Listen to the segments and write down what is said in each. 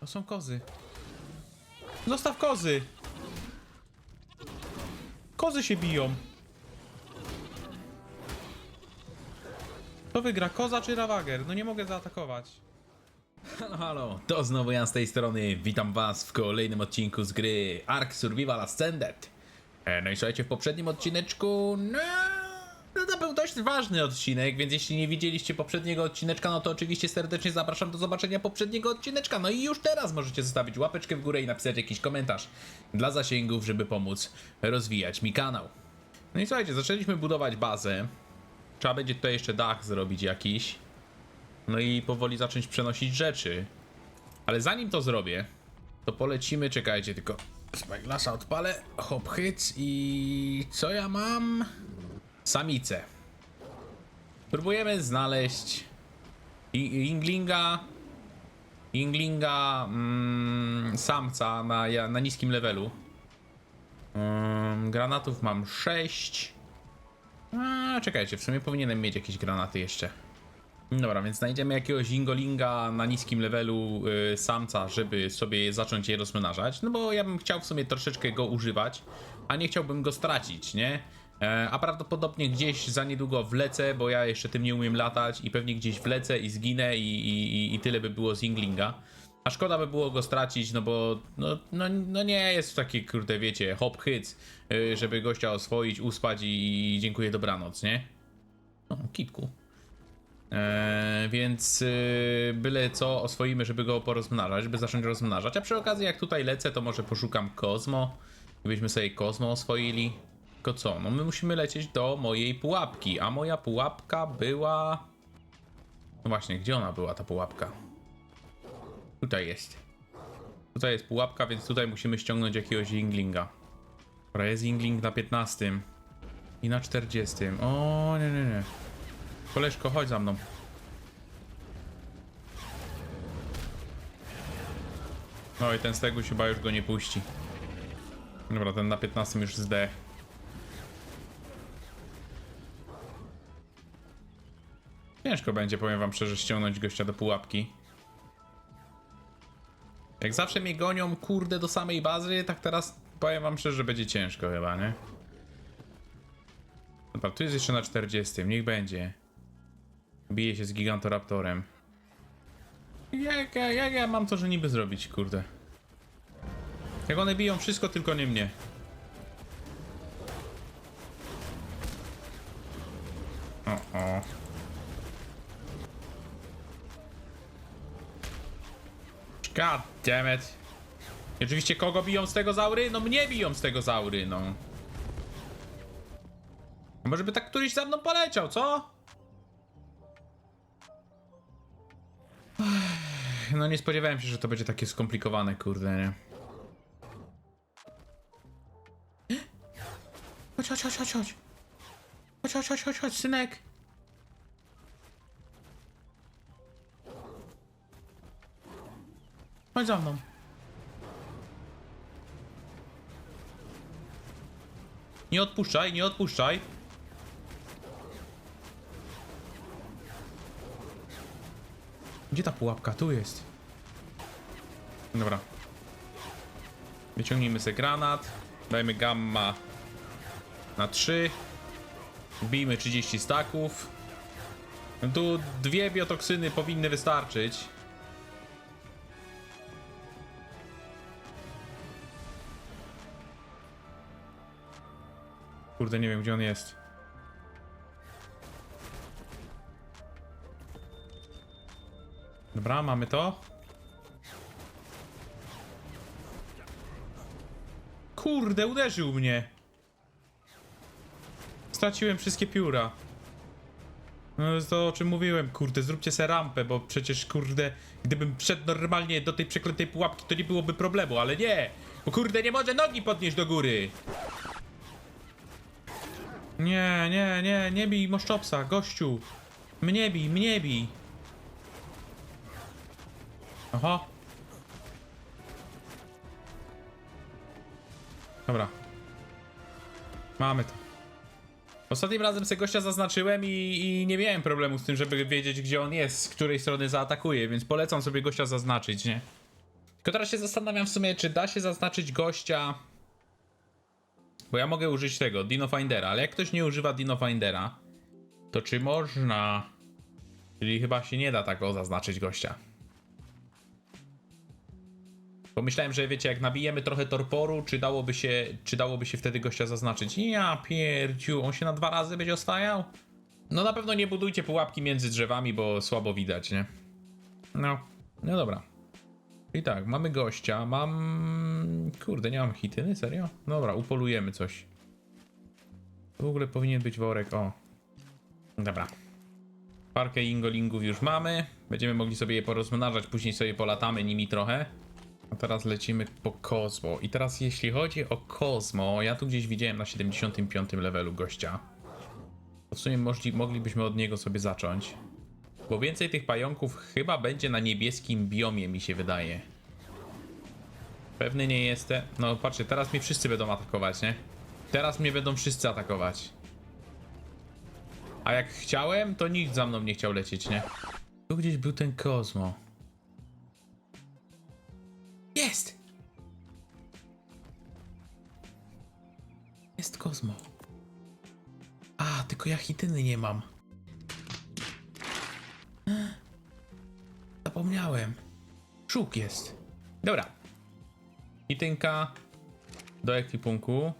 To są kozy. Zostaw kozy! Kozy się biją. To wygra, koza czy rawager? No nie mogę zaatakować. Halo, halo, to znowu ja z tej strony. Witam was w kolejnym odcinku z gry Ark Survival Ascended. E, No i słuchajcie, w poprzednim odcineczku, no, był dość ważny odcinek, więc jeśli nie widzieliście poprzedniego odcineczka, no to oczywiście serdecznie zapraszam do zobaczenia poprzedniego odcineczka. No i już teraz możecie zostawić łapeczkę w górę i napisać jakiś komentarz dla zasięgów, żeby pomóc rozwijać mi kanał. No i słuchajcie, zaczęliśmy budować bazę. Trzeba będzie tutaj jeszcze dach zrobić jakiś. No i powoli zacząć przenosić rzeczy. Ale zanim to zrobię, to polecimy, czekajcie, tylko Spyglassa odpalę, hop hyc i co ja mam? Samicę. Próbujemy znaleźć Inglinga, Inglinga mm, samca na, na niskim levelu. Mm, granatów mam 6. A, czekajcie, w sumie powinienem mieć jakieś granaty jeszcze. Dobra, więc znajdziemy jakiegoś ingolinga na niskim levelu y, samca, żeby sobie zacząć je rozmnażać. No bo ja bym chciał w sumie troszeczkę go używać, a nie chciałbym go stracić, nie? E, a prawdopodobnie gdzieś za niedługo wlecę, bo ja jeszcze tym nie umiem latać i pewnie gdzieś wlecę i zginę i, i, i- tyle by było z inglinga. A szkoda by było go stracić, no bo no, no, no nie jest takie kurde, wiecie, hop hyc, y, żeby gościa oswoić, uspać i, i dziękuję dobranoc, nie? O, kitku. Eee, więc yy, byle co oswoimy, żeby go porozmnażać, żeby zacząć rozmnażać. A przy okazji, jak tutaj lecę, to może poszukam Kozmo. Gdybyśmy sobie Kozmo oswoili. Tylko co? No my musimy lecieć do mojej pułapki, a moja pułapka była. No właśnie, gdzie ona była ta pułapka? Tutaj jest. Tutaj jest pułapka, więc tutaj musimy ściągnąć jakiegoś Inglinga. Dobra, jest Ingling na 15 i na 40. O, nie, nie, nie. Koleżko, chodź za mną. No i ten steguś chyba już go nie puści. Dobra, ten na 15 już zdech. Ciężko będzie, powiem wam szczerze, ściągnąć gościa do pułapki. Jak zawsze mnie gonią, kurde, do samej bazy, tak teraz powiem wam szczerze, że będzie ciężko chyba, nie? Dobra, tu jest jeszcze na 40, niech będzie. Bije się z Gigantoraptorem. Jak, ja- jak ja mam to, że niby zrobić, kurde? Jak one biją wszystko, tylko nie mnie. God damn it. I oczywiście kogo biją z tego zaury? No mnie biją z tego zaury, no. A Może by tak któryś za mną poleciał, co? No nie spodziewałem się, że to będzie takie skomplikowane, kurde, nie? Chodź, chodź, chodź, chodź. Chodź, chodź, chodź, chodź, chodź, synek. Chodź za mną. Nie odpuszczaj, nie odpuszczaj. Gdzie ta pułapka? Tu jest. Dobra. Wyciągnijmy sobie granat. Dajmy gamma na 3. Bijmy 30 staków. Tu dwie biotoksyny powinny wystarczyć. Kurde, nie wiem gdzie on jest. Dobra, mamy to. Kurde, uderzył mnie. Straciłem wszystkie pióra. No to jest to o czym mówiłem, kurde, zróbcie se rampę, bo przecież kurde, gdybym wszedł normalnie do tej przeklętej pułapki, to nie byłoby problemu, ale nie! Bo kurde, nie może nogi podnieść do góry! Nie, nie, nie, nie bij moszczopsa, gościu! Mnie bij, mnie bij! Aha. Dobra. Mamy to. Ostatnim razem sobie gościa zaznaczyłem i, i nie miałem problemu z tym, żeby wiedzieć, gdzie on jest, z której strony zaatakuje, więc polecam sobie gościa zaznaczyć, nie? Tylko teraz się zastanawiam w sumie, czy da się zaznaczyć gościa. Bo ja mogę użyć tego, Dino Findera, ale jak ktoś nie używa Dino Findera, to czy można. Czyli chyba się nie da tak o zaznaczyć gościa. Pomyślałem, że wiecie, jak nabijemy trochę torporu, czy dałoby się, czy dałoby się wtedy gościa zaznaczyć. Ja pierdziu, on się na dwa razy będzie oswajał? No na pewno nie budujcie pułapki między drzewami, bo słabo widać, nie? No, no dobra. I tak, mamy gościa, mam... Kurde, nie mam hityny, serio? Dobra, upolujemy coś. W ogóle powinien być worek, o. Dobra. Parkę ingolingów już mamy. Będziemy mogli sobie je porozmnażać, później sobie polatamy nimi trochę. A teraz lecimy po Kozmo. I teraz jeśli chodzi o Kozmo, ja tu gdzieś widziałem na 75 levelu gościa. W sumie moglibyśmy od niego sobie zacząć. Bo więcej tych pająków chyba będzie na niebieskim biomie, mi się wydaje. Pewny nie jestem. No patrzcie, teraz mnie wszyscy będą atakować, nie? Teraz mnie będą wszyscy atakować. A jak chciałem, to nikt za mną nie chciał lecieć, nie? Tu gdzieś był ten Kozmo. Jest! Jest Kozmo. A, tylko ja hityny nie mam. Zapomniałem. Szuk jest. Dobra. Hitynka do ekwipunku.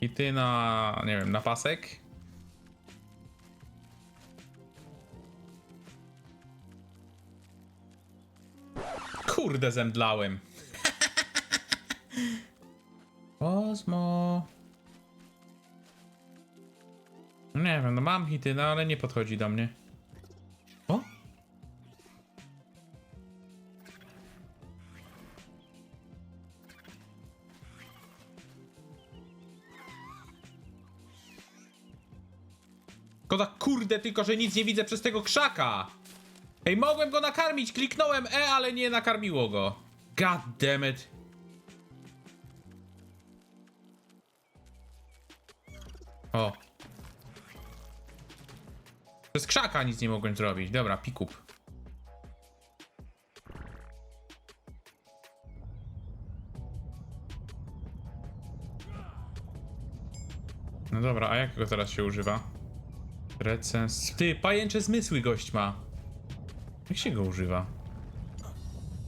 Hity na, nie wiem, na pasek. Kurde, zemdlałem. Kozmo. Nie wiem, no mam hity, no ale nie podchodzi do mnie. O? Koda kurde, tylko że nic nie widzę przez tego krzaka! Ej, mogłem go nakarmić, kliknąłem E, ale nie nakarmiło go. God damn it. Przez krzaka nic nie mogłem zrobić. Dobra, pikup. No dobra, a jak go teraz się używa? Recens... Ty, pajęcze zmysły gość ma. Jak się go używa?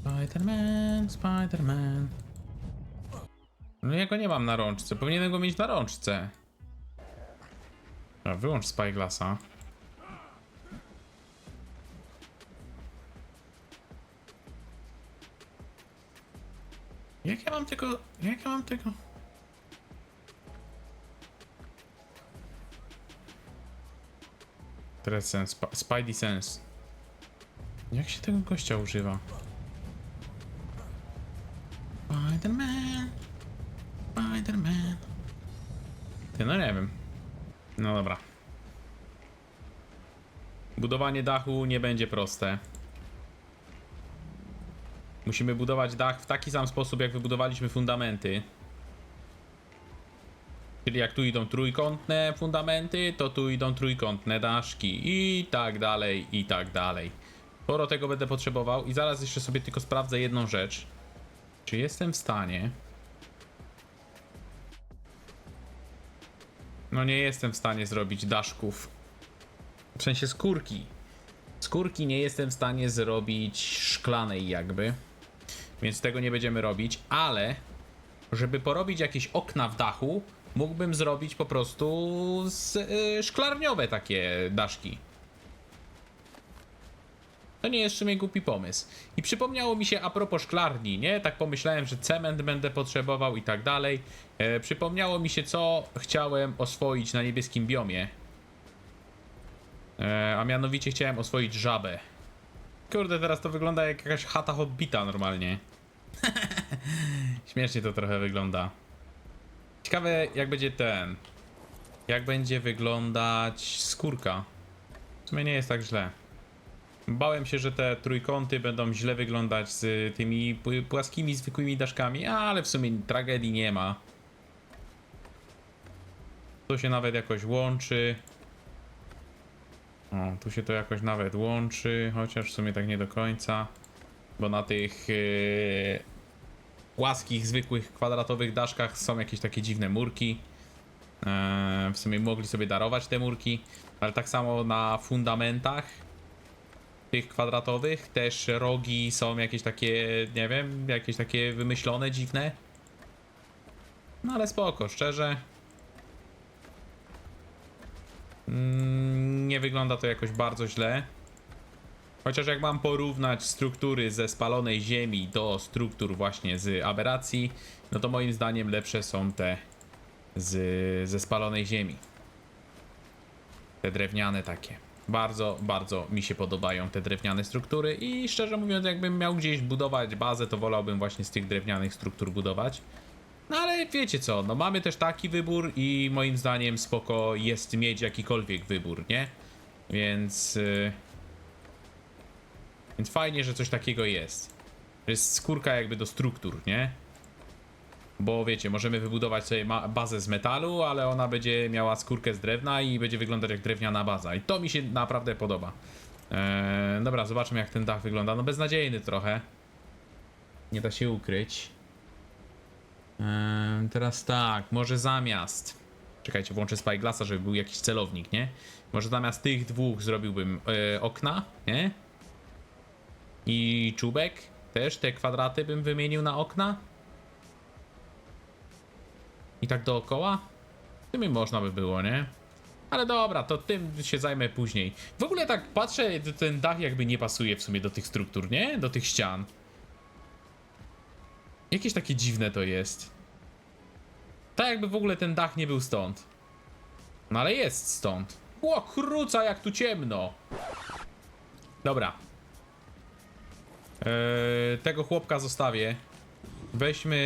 Spiderman, Spiderman. No ja go nie mam na rączce. Powinienem go mieć na rączce. A wyłącz Spyglassa. Jak ja mam tego... Jak ja mam tego... Teraz sense. Sp Spidey Sense. Jak się tego gościa używa? Spiderman. Spiderman. Ty, no nie wiem. No dobra. Budowanie dachu nie będzie proste. Musimy budować dach w taki sam sposób, jak wybudowaliśmy fundamenty. Czyli jak tu idą trójkątne fundamenty, to tu idą trójkątne daszki i tak dalej, i tak dalej. Sporo tego będę potrzebował i zaraz jeszcze sobie tylko sprawdzę jedną rzecz. Czy jestem w stanie... No nie jestem w stanie zrobić daszków. W sensie skórki. Skórki nie jestem w stanie zrobić szklanej jakby. Więc tego nie będziemy robić, ale żeby porobić jakieś okna w dachu, mógłbym zrobić po prostu z, y, szklarniowe takie daszki. To nie jest w sumie głupi pomysł. I przypomniało mi się a propos szklarni, nie? Tak pomyślałem, że cement będę potrzebował i tak dalej. E, przypomniało mi się, co chciałem oswoić na niebieskim biomie. E, a mianowicie chciałem oswoić żabę. Kurde, teraz to wygląda jak jakaś chata hobbita normalnie. Śmiesznie to trochę wygląda. Ciekawe jak będzie ten. Jak będzie wyglądać skórka. W sumie nie jest tak źle. Bałem się, że te trójkąty będą źle wyglądać z tymi pł- płaskimi, zwykłymi daszkami, ale w sumie tragedii nie ma. To się nawet jakoś łączy. O, tu się to jakoś nawet łączy, chociaż w sumie tak nie do końca. Bo na tych yy, płaskich, zwykłych, kwadratowych daszkach są jakieś takie dziwne murki. Eee, w sumie mogli sobie darować te murki, ale tak samo na fundamentach tych kwadratowych też rogi są jakieś takie, nie wiem, jakieś takie wymyślone, dziwne. No ale spoko, szczerze. Mm, Nie wygląda to jakoś bardzo źle. Chociaż jak mam porównać struktury ze spalonej ziemi do struktur właśnie z aberracji, no to moim zdaniem lepsze są te z, ze spalonej ziemi. Te drewniane takie. Bardzo, bardzo mi się podobają te drewniane struktury i szczerze mówiąc, jakbym miał gdzieś budować bazę, to wolałbym właśnie z tych drewnianych struktur budować. No ale wiecie co, no mamy też taki wybór i moim zdaniem spoko jest mieć jakikolwiek wybór, nie? Więc... Yy... Więc fajnie, że coś takiego jest. To jest skórka jakby do struktur, nie? Bo wiecie, możemy wybudować sobie bazę z metalu, ale ona będzie miała skórkę z drewna i będzie wyglądać jak drewniana baza. I to mi się naprawdę podoba. Eee, dobra, zobaczmy jak ten dach wygląda. No beznadziejny trochę. Nie da się ukryć. Teraz tak, może zamiast... Czekajcie, włączę Spyglassa, żeby był jakiś celownik, nie? Może zamiast tych dwóch zrobiłbym e, okna, nie? I czubek. Też te kwadraty bym wymienił na okna. I tak dookoła? Tym można by było, nie? Ale dobra, to tym się zajmę później. W ogóle tak patrzę, ten dach jakby nie pasuje w sumie do tych struktur, nie? Do tych ścian. Jakieś takie dziwne to jest. Tak jakby w ogóle ten dach nie był stąd. No ale jest stąd. Ło, kruca jak tu ciemno. Dobra. Eee, tego chłopka zostawię. Weźmy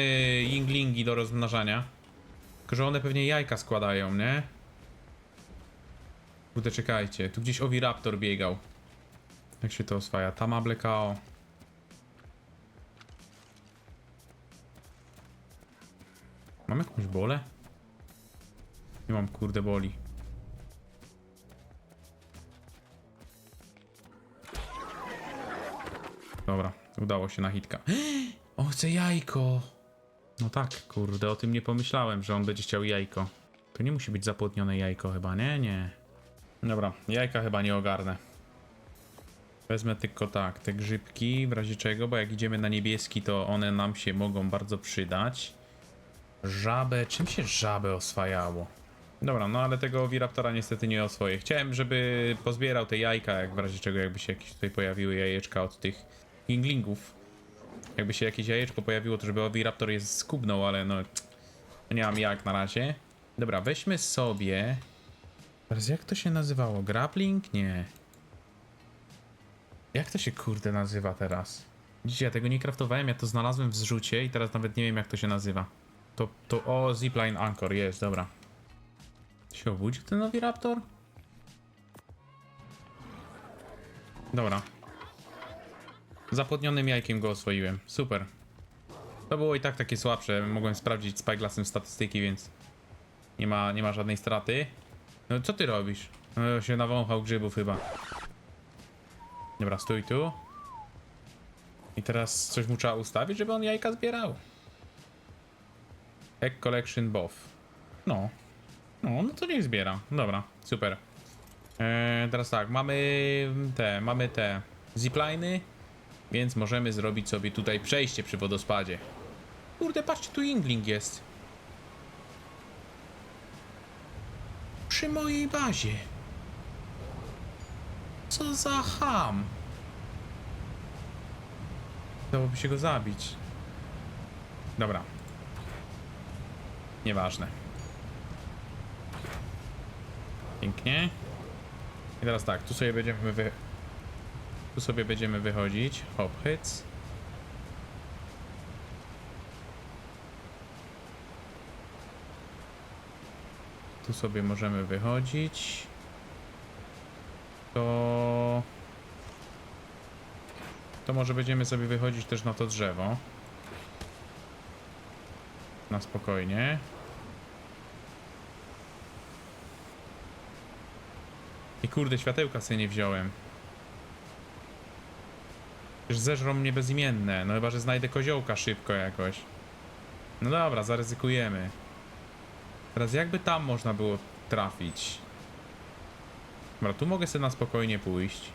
yinglingi do rozmnażania. Tylko, że one pewnie jajka składają, nie? Kurde, czekajcie. Tu gdzieś Oviraptor biegał. Jak się to oswaja? Tama Blekao. Mam jakąś bolę? Nie mam, kurde, boli. Dobra, udało się na hitka. On chce jajko! No tak, kurde, o tym nie pomyślałem, że on będzie chciał jajko. To nie musi być zapłodnione jajko chyba, nie? Nie. Dobra, jajka chyba nie ogarnę. Wezmę tylko tak, te grzybki, w razie czego, bo jak idziemy na niebieski, to one nam się mogą bardzo przydać. Żabę, czym się żabę oswajało? Dobra, no ale tego Wiraptora niestety nie oswoję. Chciałem, żeby pozbierał te jajka, jak w razie czego jakby się jakieś tutaj pojawiły jajeczka od tych inglingów. Jakby się jakieś jajeczko pojawiło, to żeby Oviraptor je skubnął, ale no... Nie mam jak na razie. Dobra, weźmy sobie... Teraz jak to się nazywało? Grappling? Nie. Jak to się kurde nazywa teraz? Widzicie, ja tego nie kraftowałem, ja to znalazłem w zrzucie i teraz nawet nie wiem jak to się nazywa. To, to, o, zipline anchor, jest, dobra. Się obudził ten Oviraptor? Dobra. Zapłodnionym jajkiem go oswoiłem. Super. To było i tak takie słabsze. Mogłem sprawdzić Spyglassem statystyki, więc nie ma, nie ma żadnej straty. No co ty robisz? No, się nawąchał grzybów chyba. Dobra, stój tu. I teraz coś mu trzeba ustawić, żeby on jajka zbierał. Egg Collection Buff. No. No, no to niech zbiera. Dobra, super. Eee, teraz tak, mamy te, mamy te zipliny, więc możemy zrobić sobie tutaj przejście przy wodospadzie. Kurde, patrzcie, tu Ingling jest. Przy mojej bazie. Co za ham. Dałoby się go zabić. Dobra. Nieważne. Pięknie. I teraz tak, tu sobie będziemy wy... Tu sobie będziemy wychodzić. Hop, hyc. Tu sobie możemy wychodzić. To... To może będziemy sobie wychodzić też na to drzewo. Na spokojnie. I kurde, światełka sobie nie wziąłem. Przecież zeżrą mnie bezimienne. No chyba, że znajdę koziołka szybko jakoś. No dobra, zaryzykujemy. Teraz jakby tam można było trafić? Dobra, tu mogę sobie na spokojnie pójść.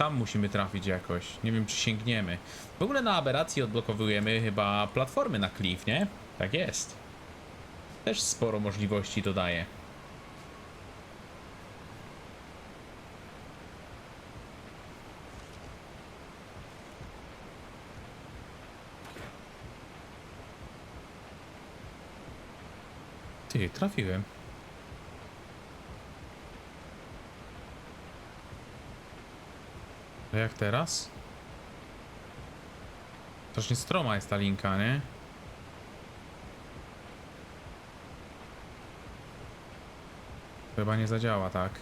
Tam musimy trafić jakoś. Nie wiem, czy sięgniemy. W ogóle na aberracji odblokowujemy chyba platformy na klif, nie? Tak jest. Też sporo możliwości to daje. Ty, trafiłem. Jak teraz? Strasznie stroma jest ta linka, nie? Chyba nie zadziała, tak.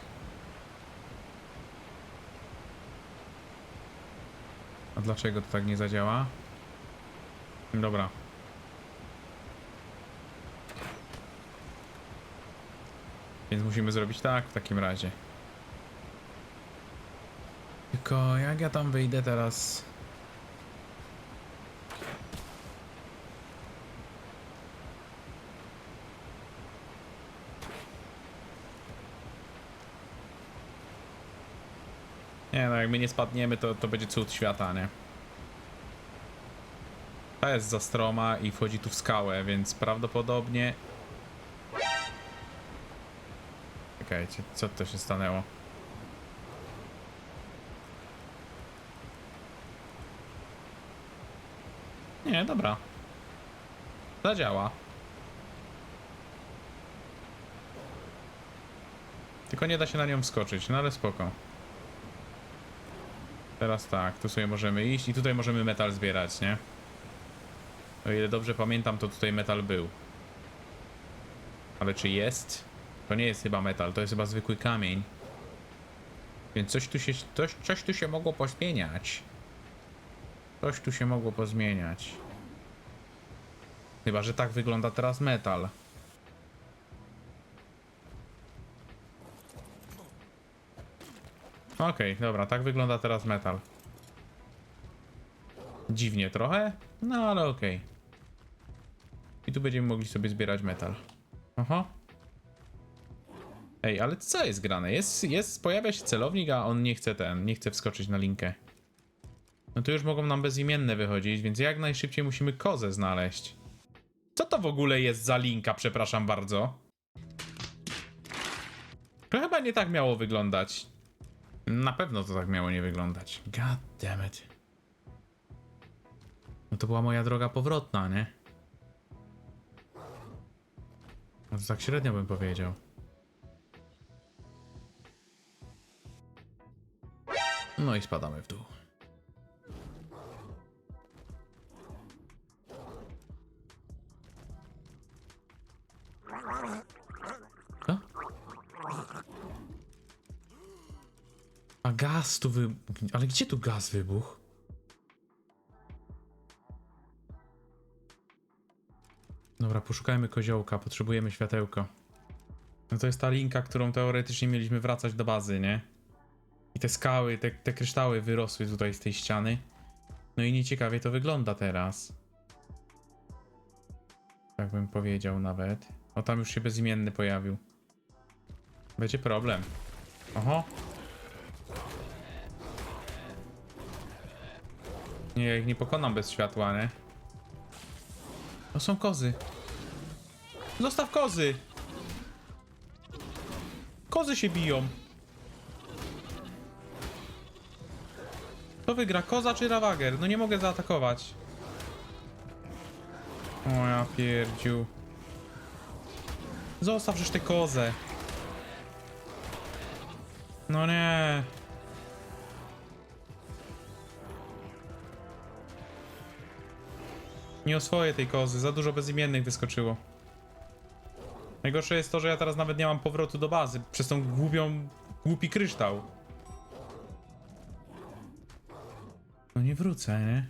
A dlaczego to tak nie zadziała? Dobra. Więc musimy zrobić tak w takim razie. Tylko jak ja tam wyjdę teraz? Nie no, jak my nie spadniemy, to, to będzie cud świata, nie? Ta jest za stroma i wchodzi tu w skałę, więc prawdopodobnie... Czekajcie, co to się stanęło? Nie, dobra. Zadziała. Tylko nie da się na nią wskoczyć, no ale spoko. Teraz tak, tu sobie możemy iść i tutaj możemy metal zbierać, nie? O ile dobrze pamiętam, to tutaj metal był. Ale czy jest? To nie jest chyba metal, to jest chyba zwykły kamień. Więc coś tu się, coś, coś tu się mogło pozmieniać. Coś tu się mogło pozmieniać. Chyba, że tak wygląda teraz metal. Okej, dobra, tak wygląda teraz metal. Dziwnie trochę, no ale okej. I tu będziemy mogli sobie zbierać metal. Aha. Ej, ale co jest grane? Jest, jest, pojawia się celownik, a on nie chce ten, nie chce wskoczyć na linkę. No to już mogą nam bezimienne wychodzić, więc jak najszybciej musimy kozę znaleźć. Co to w ogóle jest za linka, przepraszam bardzo? To chyba nie tak miało wyglądać. Na pewno to tak miało nie wyglądać. God damn it. No to była moja droga powrotna, nie? No to tak średnio bym powiedział. No i spadamy w dół. Tu. Ale gdzie tu gaz wybuchł? Dobra, poszukajmy koziołka, potrzebujemy światełko. No to jest ta linka, którą teoretycznie mieliśmy wracać do bazy, nie? I te skały, te, te kryształy wyrosły tutaj z tej ściany. No i nieciekawie to wygląda teraz. Tak bym powiedział nawet. O, tam już się bezimienny pojawił. Będzie problem. Oho. Nie, ich nie pokonam bez światła, nie? To są kozy. Zostaw kozy! Kozy się biją. Kto wygra, koza czy rawager? No nie mogę zaatakować. O ja pierdziu. Zostaw już tę kozę. No nie. Nie oswoję tej kozy, za dużo bezimiennych wyskoczyło. Najgorsze jest to, że ja teraz nawet nie mam powrotu do bazy przez tą głupią, głupi kryształ. No nie wrócę, nie?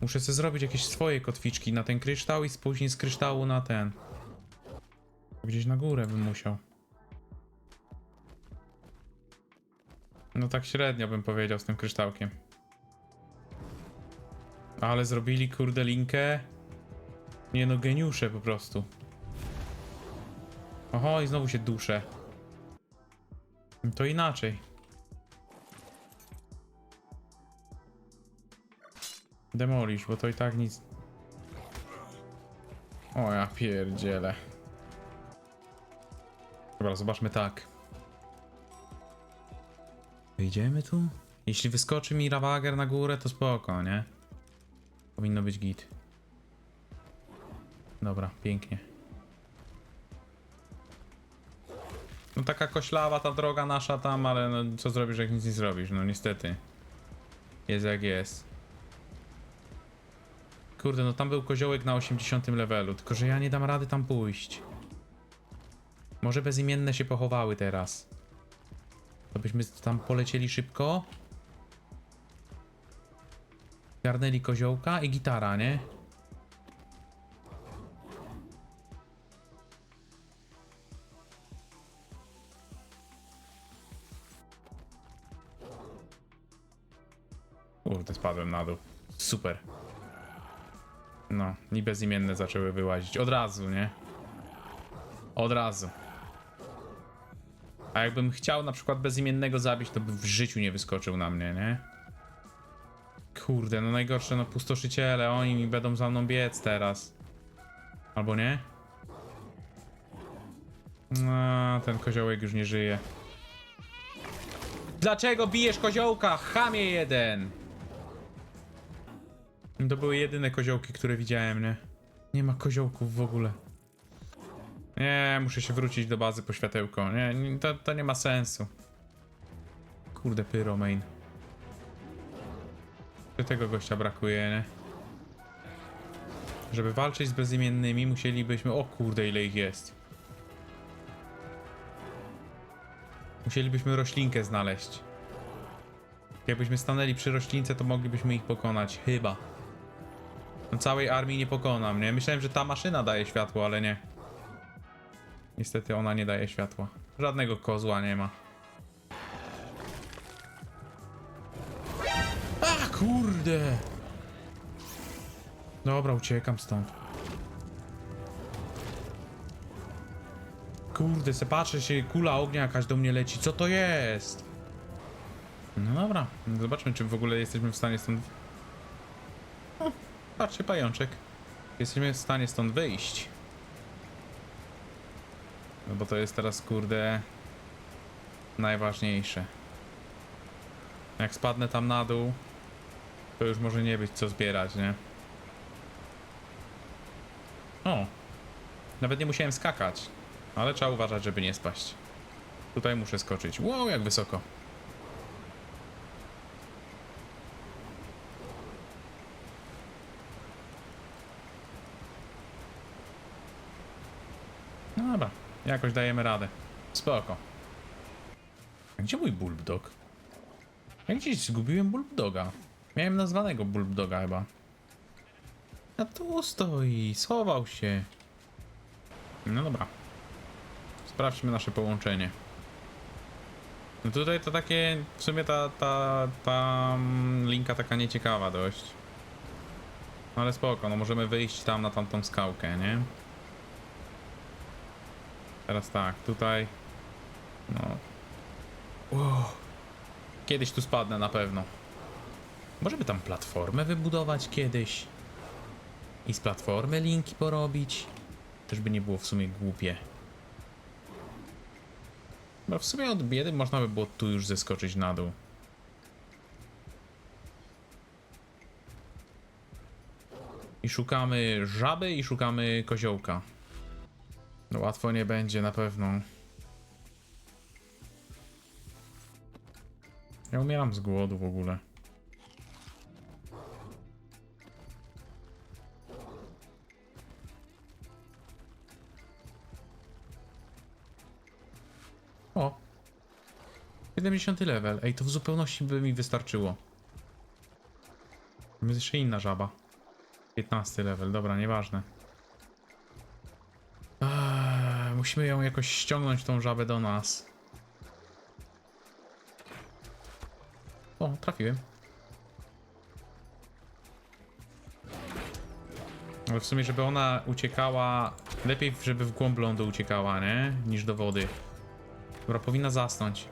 Muszę sobie zrobić jakieś swoje kotwiczki na ten kryształ i później z kryształu na ten. Gdzieś na górę bym musiał. No tak średnio bym powiedział z tym kryształkiem. Ale zrobili kurde linkę. Nie no, geniusze po prostu. Oho, i znowu się duszę. To inaczej. Demolisz, bo to i tak nic. O ja pierdzielę. Dobra, zobaczmy tak. Wyjdziemy tu? Jeśli wyskoczy mi Ravager na górę, to spoko, nie? Powinno być git. Dobra, pięknie. No taka koślawa ta droga nasza tam, ale no co zrobisz jak nic nie zrobisz, no niestety. Jest jak jest. Kurde, no tam był koziołek na 80 levelu, tylko że ja nie dam rady tam pójść. Może bezimienne się pochowały teraz. To byśmy tam polecieli szybko. Garnęli koziołka i gitara, nie? Kurde, spadłem na dół. Super. No, i bezimienne zaczęły wyłazić. Od razu, nie? Od razu. A jakbym chciał na przykład bezimiennego zabić, to by w życiu nie wyskoczył na mnie, nie? Kurde, no najgorsze, no pustoszyciele, oni mi będą za mną biec teraz. Albo nie? No, ten koziołek już nie żyje. Dlaczego bijesz koziołka? Chamie jeden! To były jedyne koziołki, które widziałem, nie? Nie ma koziołków w ogóle. Nie, muszę się wrócić do bazy po światełko. Nie, to, to nie ma sensu. Kurde, pyro. Czy tego gościa brakuje, nie? Żeby walczyć z bezimiennymi, musielibyśmy... O kurde, ile ich jest. Musielibyśmy roślinkę znaleźć. Jakbyśmy stanęli przy roślince, to moglibyśmy ich pokonać. Chyba. No całej armii nie pokonam, nie? Myślałem, że ta maszyna daje światło, ale nie. Niestety ona nie daje światła. Żadnego kozła nie ma. Kurde! Dobra, uciekam stąd. Kurde, se patrzę się, kula ognia jakaś do mnie leci. Co to jest? No dobra, zobaczmy, czy w ogóle jesteśmy w stanie stąd... Patrzcie, pajączek. Jesteśmy w stanie stąd wyjść. No bo to jest teraz, kurde, najważniejsze. Jak spadnę tam na dół, to już może nie być co zbierać, nie? O! Nawet nie musiałem skakać, ale trzeba uważać, żeby nie spaść. Tutaj muszę skoczyć. Wow, jak wysoko. No dobra, jakoś dajemy radę. Spoko. Gdzie mój bulldog? Ja gdzieś zgubiłem bulldoga. Miałem nazwanego bulldoga chyba. A tu stoi, schował się. No dobra. Sprawdźmy nasze połączenie. No tutaj to takie, w sumie ta, ta, ta mm, linka taka nieciekawa dość. No Ale spoko, no możemy wyjść tam na tamtą skałkę, nie? Teraz tak, tutaj. No. Kiedyś tu spadnę na pewno. Może by tam platformę wybudować kiedyś? I z platformy linki porobić? Też by nie było w sumie głupie. Bo w sumie od biedy można by było tu już zeskoczyć na dół. I szukamy żaby i szukamy koziołka. No łatwo nie będzie na pewno. Ja umieram z głodu w ogóle. 70 level. Ej, to w zupełności by mi wystarczyło. Jest jeszcze inna żaba. 15 level, dobra, nieważne. Eee, musimy ją jakoś ściągnąć, tą żabę do nas. O, trafiłem. Ale w sumie, żeby ona uciekała... Lepiej, żeby w głąb lądu uciekała, nie? Niż do wody. Dobra, powinna zasnąć.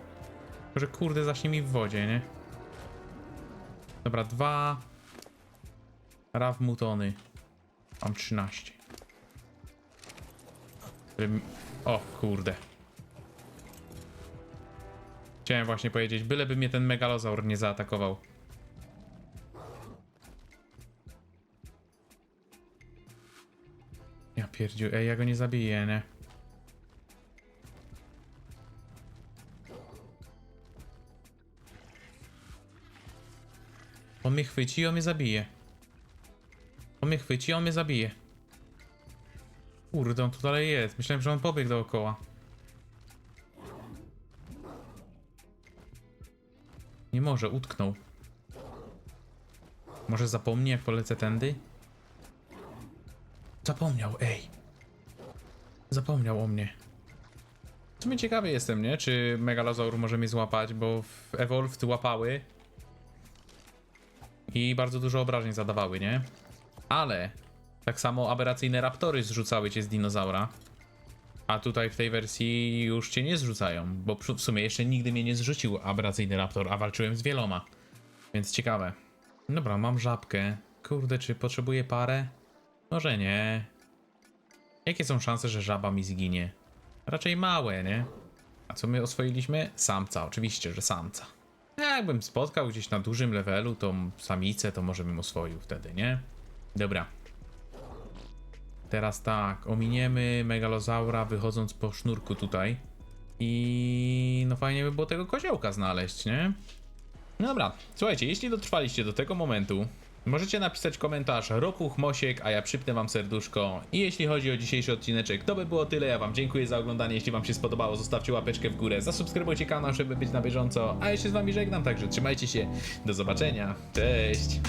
Tylko, że kurde, zaśnie mi w wodzie, nie? Dobra, dwa... Raw mutony. Mam 13. Którym- O, kurde. Chciałem właśnie powiedzieć, byleby mnie ten megalozaur nie zaatakował. Ja pierdziu, ej, ja go nie zabiję, nie? On mnie chwyci i on mnie zabije. On mnie chwyci i on mnie zabije. Kurde, on tu dalej jest. Myślałem, że on pobiegł dookoła. Nie może, utknął. Może zapomni, jak polecę tędy? Zapomniał, ej. Zapomniał o mnie. W sumie ciekawy jestem, nie? Czy Megalozaur może mnie złapać, bo w Evolved łapały i bardzo dużo obrażeń zadawały, nie? Ale tak samo aberracyjne raptory zrzucały cię z dinozaura. A tutaj w tej wersji już cię nie zrzucają, bo w sumie jeszcze nigdy mnie nie zrzucił aberracyjny raptor, a walczyłem z wieloma. Więc ciekawe. Dobra, mam żabkę. Kurde, czy potrzebuję parę? Może nie. Jakie są szanse, że żaba mi zginie? Raczej małe, nie? A co my oswoiliśmy? Samca, oczywiście, że samca. Jakbym spotkał gdzieś na dużym levelu tą samicę, to może bym oswoił wtedy, nie? Dobra. Teraz tak, ominiemy megalozaura wychodząc po sznurku tutaj. I no fajnie by było tego koziołka znaleźć, nie? No Dobra, słuchajcie, jeśli dotrwaliście do tego momentu, możecie napisać komentarz Ropuch Mosiek, a ja przypnę wam serduszko. I jeśli chodzi o dzisiejszy odcineczek, to by było tyle. Ja wam dziękuję za oglądanie. Jeśli wam się spodobało, zostawcie łapeczkę w górę, zasubskrybujcie kanał, żeby być na bieżąco. A ja się z wami żegnam, także trzymajcie się. Do zobaczenia. Cześć!